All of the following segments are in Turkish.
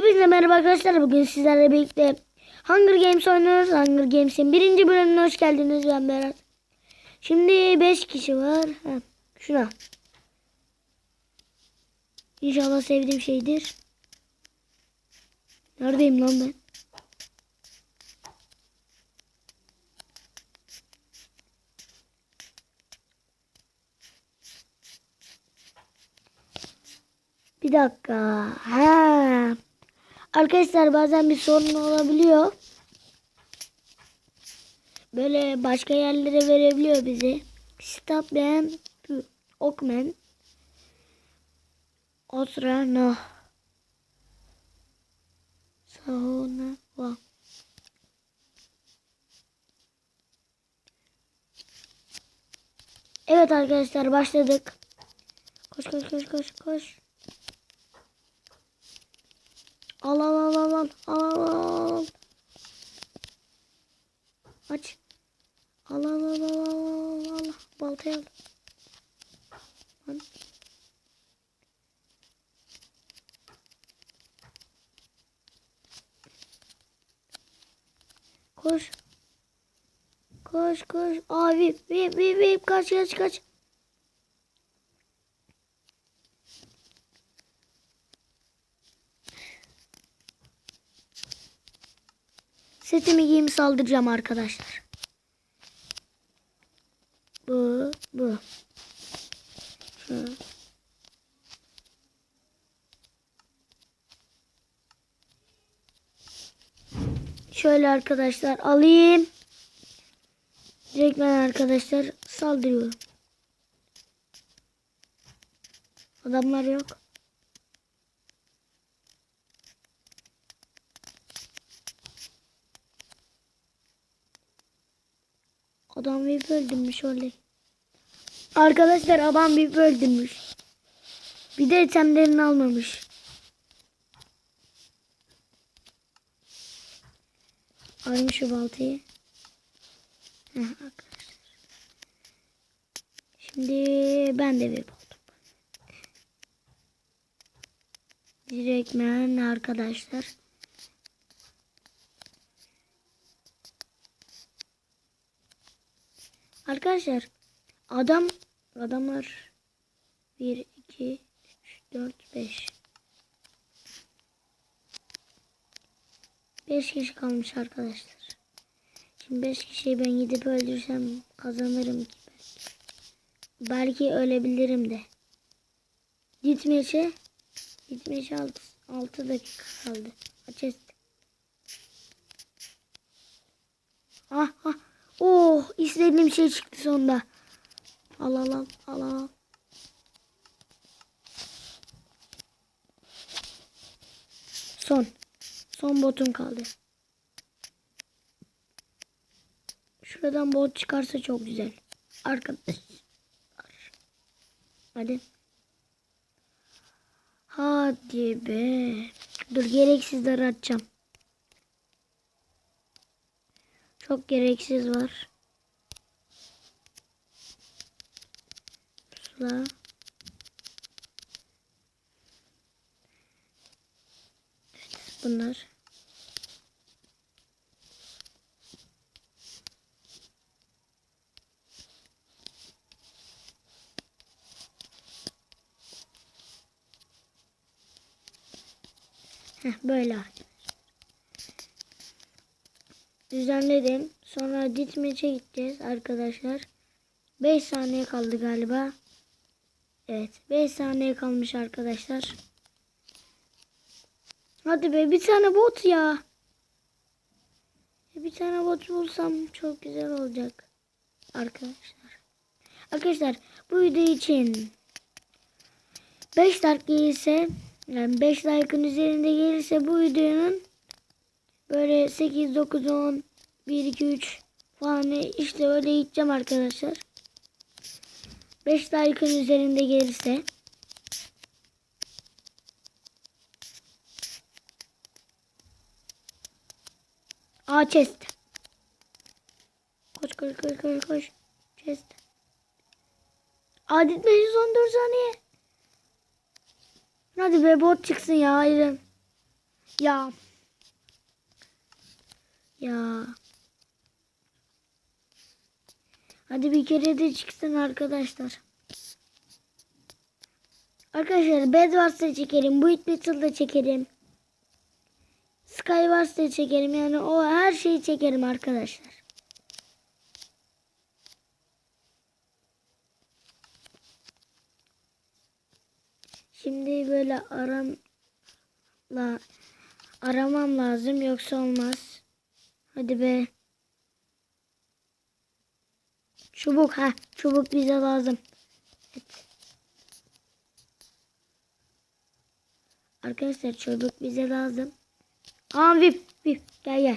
Hepinize merhaba arkadaşlar. Bugün sizlerle birlikte Hunger Games oynuyoruz. Hunger Games'in birinci bölümüne hoş geldiniz. Ben Berat. Şimdi 5 kişi var. Ha, şuna. İnşallah sevdiğim şeydir. Neredeyim lan ben? Bir dakika. Ha. Arkadaşlar bazen bir sorun olabiliyor. Böyle başka yerlere verebiliyor bizi. Stop ben Okmen. Otra no. Sahona va. Evet arkadaşlar başladık. Koş koş koş koş koş. Al al al al al al al. Aç. Al al al al al al al. Baltayı al. Lan. Koş. Koş koş. Abi vip vip vip kaç kaç kaç. Setimi giyimi saldıracağım arkadaşlar. Bu, bu. Şu. Şöyle arkadaşlar alayım. Direkt ben arkadaşlar saldırıyorum. Adamlar yok. Adam bir öldürmüş oley. Arkadaşlar adam bir öldürmüş. Bir de itemlerini almamış. Alayım şu baltayı. Heh. Şimdi ben de bir buldum. Direktmen arkadaşlar. Arkadaşlar adam adamlar 1 2 3 4 5 5 kişi kalmış arkadaşlar. Şimdi 5 kişiyi ben gidip öldürsem kazanırım ki belki. Belki ölebilirim de. Gitmeçe Gitmeçe 6, 6 dakika kaldı. Aç et. Ah ah Oh istediğim şey çıktı sonunda. Al al al al. Son. Son botum kaldı. Şuradan bot çıkarsa çok güzel. Arkadaşlar. Hadi. Hadi be. Dur gereksizleri atacağım. Çok gereksiz var. Pusula. Evet, bunlar. Heh, böyle düzenledim. Sonra ditmeçe gideceğiz arkadaşlar. 5 saniye kaldı galiba. Evet 5 saniye kalmış arkadaşlar. Hadi be bir tane bot ya. Bir tane bot bulsam çok güzel olacak. Arkadaşlar. Arkadaşlar bu video için 5 dakika ise yani 5 like'ın üzerinde gelirse bu videonun böyle 8 9 10 1 2 3 falan işte öyle gideceğim arkadaşlar. 5 like'ın üzerinde gelirse Aa chest. Koş koş koş koş koş. Chest. Adet 514 saniye. Hadi be bot çıksın ya ayrı. Ya. Ya. Hadi bir kere de çıksın arkadaşlar. Arkadaşlar Bedwars da çekerim. Buit Battle da çekerim. Skywars da çekerim. Yani o her şeyi çekerim arkadaşlar. Şimdi böyle aramla aramam lazım yoksa olmaz. Hadi be. Çubuk ha çubuk bize lazım. Evet. Arkadaşlar çubuk bize lazım. Aa vip vip gel gel.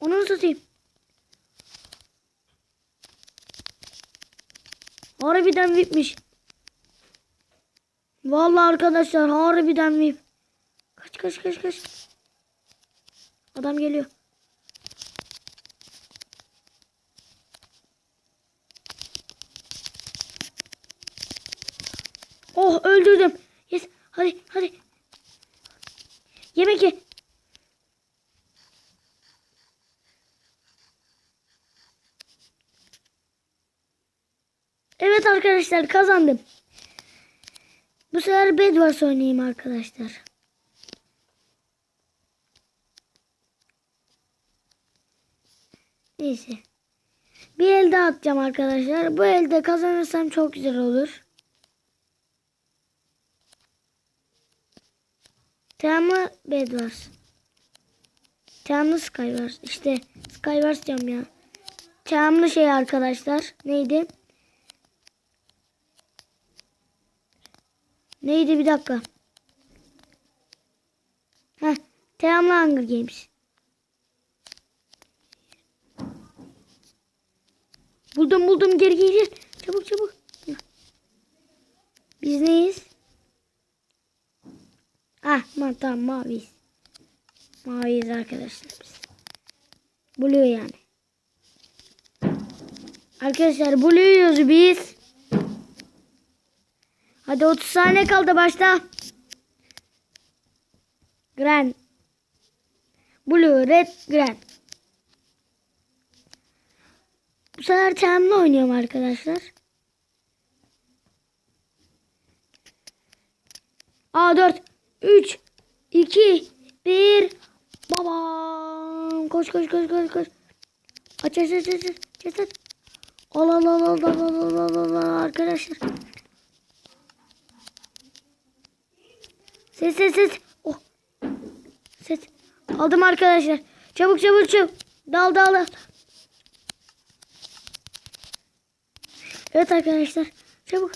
Onu satayım. Harbiden VIP'miş. Vallahi arkadaşlar harbiden VIP. Kaç kaç kaç kaç. Adam geliyor. Oh öldürdüm. Yes. Hadi hadi. Yemek ye. Evet arkadaşlar kazandım. Bu sefer Bedwars oynayayım arkadaşlar. Neyse. Bir el daha atacağım arkadaşlar. Bu elde kazanırsam çok güzel olur. Tamam Bedwars? Tamam Skywars? İşte Skywars diyorum ya. Tamamlı şey arkadaşlar. Neydi? Neydi bir dakika. Heh. Tamamlı Hunger Games. Buldum buldum geri geri. Çabuk çabuk. Biz neyiz? Ah ma tamam maviyiz. Maviyiz arkadaşlar biz. Blue yani. Arkadaşlar Blue'yuz biz. Hadi 30 saniye kaldı başta. Grand. Blue, red, grand. Bu sefer temle oynuyorum arkadaşlar. A4 3 2 1 Babam. Koş koş koş koş koş. Aç aç aç aç aç al al al al al al al al arkadaşlar. Ses ses ses. Oh. Ses. Aldım arkadaşlar. Çabuk çabuk çabuk. Dal dal dal. Evet arkadaşlar. Çabuk.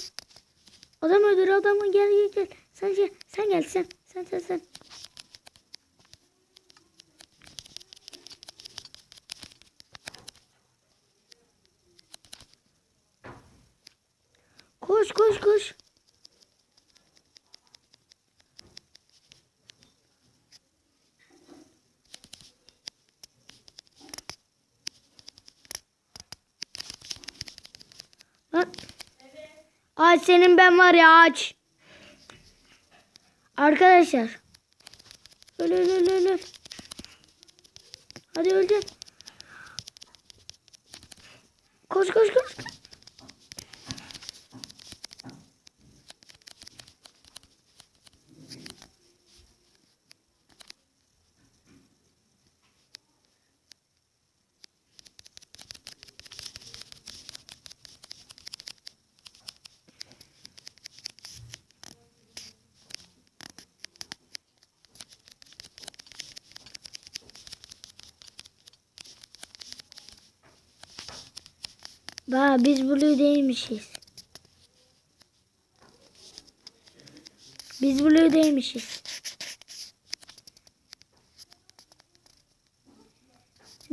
Adam öldür adamı gel gel gel. Sen gel. Sen gel sen. Sen sen sen. Koş koş koş. Lan. Ağaç senin ben var ya ağaç. Arkadaşlar. Öl öl öl öl. öl. Hadi öleceksin. Koş koş koş. Ba biz blue değilmişiz. Biz blue değilmişiz.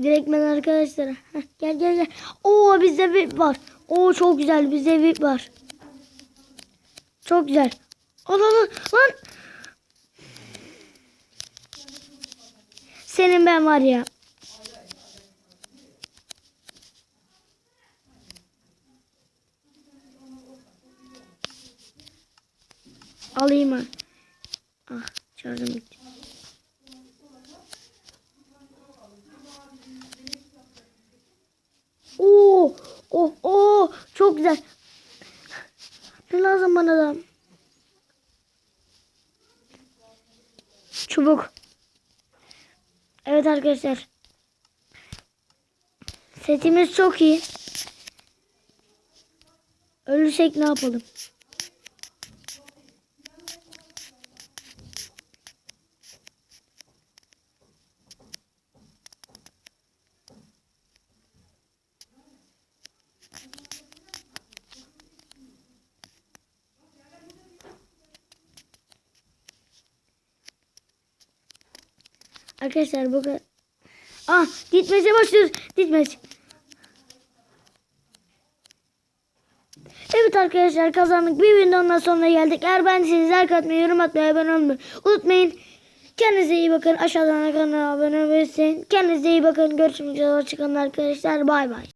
Direktmen arkadaşlar. Heh, gel gel gel. Oo bizde VIP var. Oo çok güzel bizde VIP var. Çok güzel. Al al al. Lan. Senin ben var ya. Alayım mı? Ah şarjım bitti. Oo, oh, oh, çok güzel. Ne lazım bana da? Çubuk. Evet arkadaşlar. Setimiz çok iyi. Ölürsek ne yapalım? Arkadaşlar bu kadar. Ah gitmese başlıyoruz. Gitmez. Evet arkadaşlar kazandık. Bir videonun sonuna geldik. Eğer ben sizi like atmayı, yorum atmayı, abone olmayı unutmayın. Kendinize iyi bakın. Aşağıdan kanala abone olmayı. Kendinize iyi bakın. Görüşmek üzere. Hoşçakalın arkadaşlar. Bay bay.